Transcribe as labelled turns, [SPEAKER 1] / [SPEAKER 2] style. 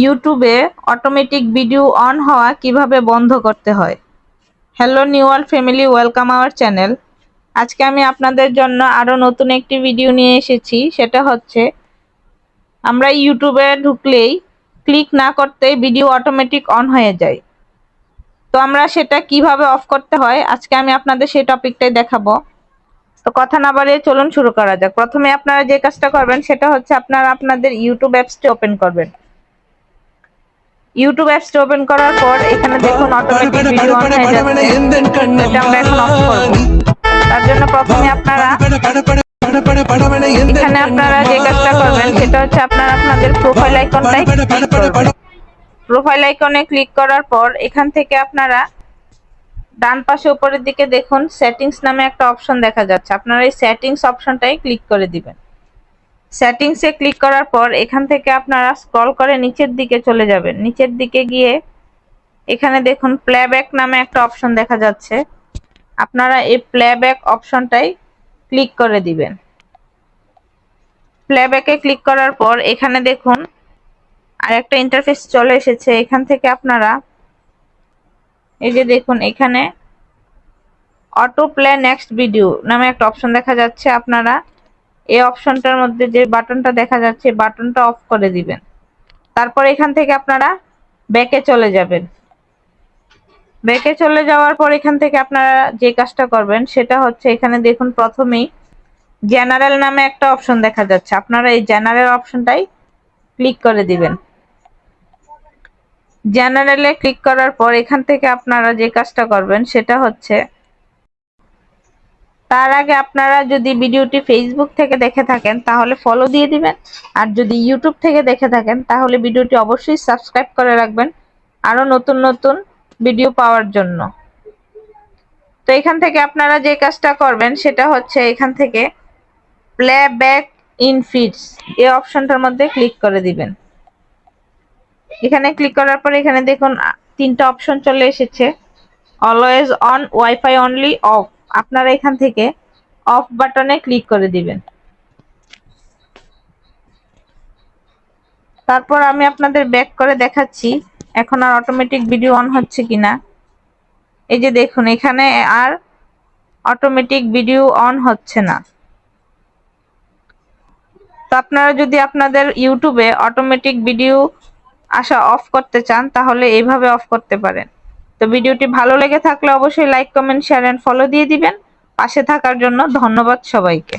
[SPEAKER 1] ইউটিউবে automatic video on হওয়া কীভাবে বন্ধ করতে হয়? Hello new world family welcome our channel আজকে আমি আপনাদের জন্য আরও নতুন একটি ভিডিও নিয়ে এসেছি, সেটা হচ্ছে আমরা ইউটিউবে ঢুকলেই ক্লিক না করতেই ভিডিও অটোমেটিক অন হয়ে যায়। তো আমরা সেটা কীভাবে অফ করতে হয়? আজকে আমি আপনাদের সেই টপিকটাই দেখাবো। তো কথা না বাড়িয়ে চলুন শুরু করা যাক। প্রথমে আপনারা যে কাজটা করবেন, সেটা হচ্ছে আপনারা আপনাদের ইউটিউব অ্যাপসটি ওপেন করবেন। ইউটিউব অ্যাপসটি ওপেন করার পর এখানে দেখুন অটোমেটিক ভিডিও অন হয়ে যাচ্ছে এটা আমরা এখন অফ করব তার জন্য প্রথমে আপনারা এখানে আপনারা যে কাজটা করবেন সেটা হচ্ছে আপনারা আপনাদের প্রোফাইল আইকনটাই ক্লিক করবেন প্রোফাইল আইকনে ক্লিক করার পর এখান থেকে আপনারা ডান পাশে উপরের দিকে দেখুন সেটিংস নামে একটা অপশন দেখা যাচ্ছে আপনারা এই সেটিংস অপশনটাই ক্লিক করে দিবেন সেটিংসে ক্লিক করার পর এখান থেকে আপনারা স্ক্রল করে নিচের দিকে চলে যাবেন। নিচের দিকে গিয়ে এখানে দেখুন প্লেব্যাক নামে একটা অপশন দেখা যাচ্ছে। আপনারা এই প্লেব্যাক অপশনটাই ক্লিক করে দিবেন। প্লেব্যাকে ক্লিক করার পর এখানে দেখুন আর একটা ইন্টারফেস চলে এসেছে। এখান থেকে আপনারা এই যে দেখুন এখানে অটো প্লে নেক্সট ভিডিও নামে একটা অপশন দেখা যাচ্ছে। আপনারা এই অপশনটার মধ্যে যে বাটনটা দেখা যাচ্ছে, বাটনটা অফ করে দিবেন। তারপর এখান থেকে আপনারা ব্যাকে চলে যাবেন। ব্যাকে চলে যাওয়ার পর এখান থেকে আপনারা যে কাজটা করবেন, সেটা হচ্ছে এখানে দেখুন প্রথমেই জেনারেল নামে একটা অপশন দেখা যাচ্ছে। আপনারা এই জেনারেল অপশনটাই ক্লিক করে দিবেন। জেনারেলে ক্লিক করার পর এখান থেকে আপনারা যে কাজটা করবেন, সেটা হচ্ছে তার আগে আপনারা যদি ভিডিওটি ফেসবুক থেকে দেখে থাকেন, তাহলে ফলো দিয়ে দিবেন। আর যদি ইউটিউব থেকে দেখে থাকেন, তাহলে ভিডিওটি অবশ্যই সাবস্ক্রাইব করে রাখবেন। আরও নতুন নতুন ভিডিও পাওয়ার জন্য। তো এখান থেকে আপনারা যে কাজটা করবেন, সেটা হচ্ছে এখান থেকে প্লে ব্যাক ইন ফিডস এই অপশনটার মধ্যে ক্লিক করে দিবেন। এখানে ক্লিক করার পর এখানে দেখুন তিনটা অপশন চলে এসেছে। Always on wifi only off আপনারা এখান থেকে অফ বাটনে ক্লিক করে দিবেন। তারপর আমি আপনাদের ব্যাক করে দেখাচ্ছি, এখন আর অটোমেটিক ভিডিও অন হচ্ছে কিনা। এই যে দেখুন, এখানে আর অটোমেটিক ভিডিও অন হচ্ছে না। তো আপনারা যদি আপনাদের ইউটিউবে অটোমেটিক ভিডিও আসা অফ করতে চান, তাহলে এইভাবে অফ করতে পারেন। তো ভিডিওটি ভালো লেগে থাকলে অবশ্যই like comment share and follow দিয়ে দিবেন। পাশে থাকার জন্য ধন্যবাদ সবাইকে।